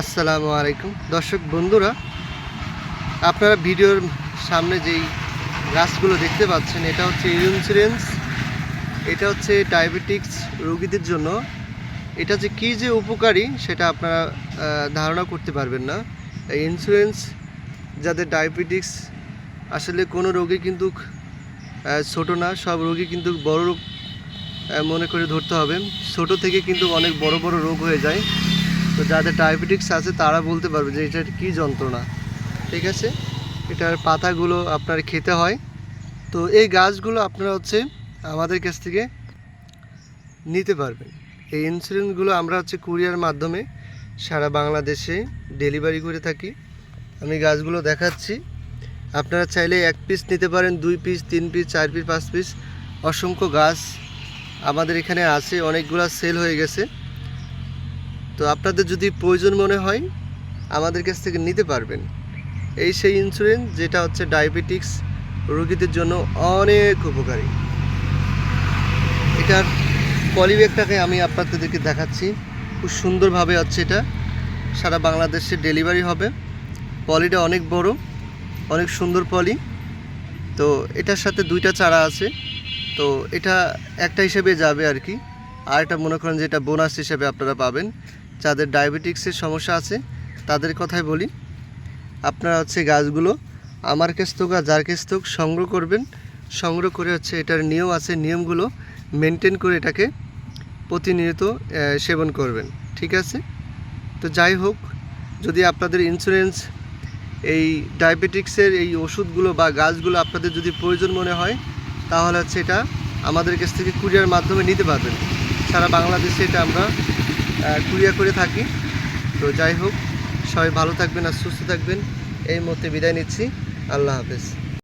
আসসালামু আলাইকুম। দর্শক বন্ধুরা, আপনারা ভিডিওর সামনে যেই গাছগুলো দেখতে পাচ্ছেন, এটা হচ্ছে ইন্স্যুরেন্স এটা হচ্ছে ডায়াবেটিক্স রোগীদের জন্য। এটা যে কী যে উপকারী, সেটা আপনারা ধারণা করতে পারবেন না। ইন্স্যুরেন্স যাদের ডায়াবেটিক্স আসলে কোনো রোগী কিন্তু ছোট না, সব রোগী কিন্তু বড় রোগ মনে করে ধরতে হবে। ছোট থেকে কিন্তু অনেক বড় বড় রোগ হয়ে যায়। তো যাদের ডায়াবেটিক্স আছে, তারা বলতে পারবে যে এটার কী যন্ত্রণা। ঠিক আছে? এটার পাতাগুলো আপনার খেতে হয়। তো এই গাছগুলো আপনারা হচ্ছে আমাদের কাছ থেকে নিতে পারবেন। এই ইন্স্যুরেন্সগুলো আমরা হচ্ছে কুরিয়ার মাধ্যমে সারা বাংলাদেশে ডেলিভারি করে থাকি। আমি গাছগুলো দেখাচ্ছি। আপনারা চাইলে এক পিস নিতে পারেন, দুই পিস তিন পিস চার পিস পাঁচ পিস অসংখ্য গাছ আমাদের এখানে আছে, অনেকগুলো সেল হয়ে গেছে। তো আপনাদের যদি প্রয়োজন মনে হয়, আমাদের কাছ থেকে নিতে পারবেন। এই সেই ইন্স্যুরেন্স যেটা হচ্ছে ডায়াবেটিক্স রোগীদের জন্য অনেক উপকারী। এটার পলিব্যাগটাকে আমি আপনাদেরকে দেখাচ্ছি। খুব সুন্দরভাবে হচ্ছে এটা। সারা বাংলাদেশে ডেলিভারি হবে। পলিটা অনেক বড়, অনেক সুন্দর পলি তো এটার সাথে দুইটা চারা আছে। তো এটা একটা হিসেবে যাবে আর কি। আর এটা মনে করেন যে এটা বোনাস হিসেবে আপনারা পাবেন। যাদের ডায়াবেটিক্সের সমস্যা আছে, তাদের কথাই বলি। আপনারা হচ্ছে গাছগুলো আমার কাছ থেকে আর যার কাছ থেকে সংগ্রহ করবেন, সংগ্রহ করে হচ্ছে এটার নিয়ম আছে, নিয়মগুলো মেনটেন করে এটাকে প্রতিনিয়ত সেবন করবেন, ঠিক আছে? তো যাই হোক, যদি আপনাদের ইন্স্যুরেন্স এই ডায়াবেটিক্সের এই ওষুধগুলো বা গাছগুলো আপনাদের যদি প্রয়োজন মনে হয়, তাহলে হচ্ছে এটা আমাদের কাছ থেকে কুরিয়ার মাধ্যমে নিতে পারবেন। সারা বাংলাদেশে এটা আমরা কুরিয়ার করে থাকি। তো যাই হোক, সবাই ভালো থাকবেন আর সুস্থ থাকবেন। এই মুহূর্তে বিদায় নিচ্ছি। আল্লাহ হাফেজ।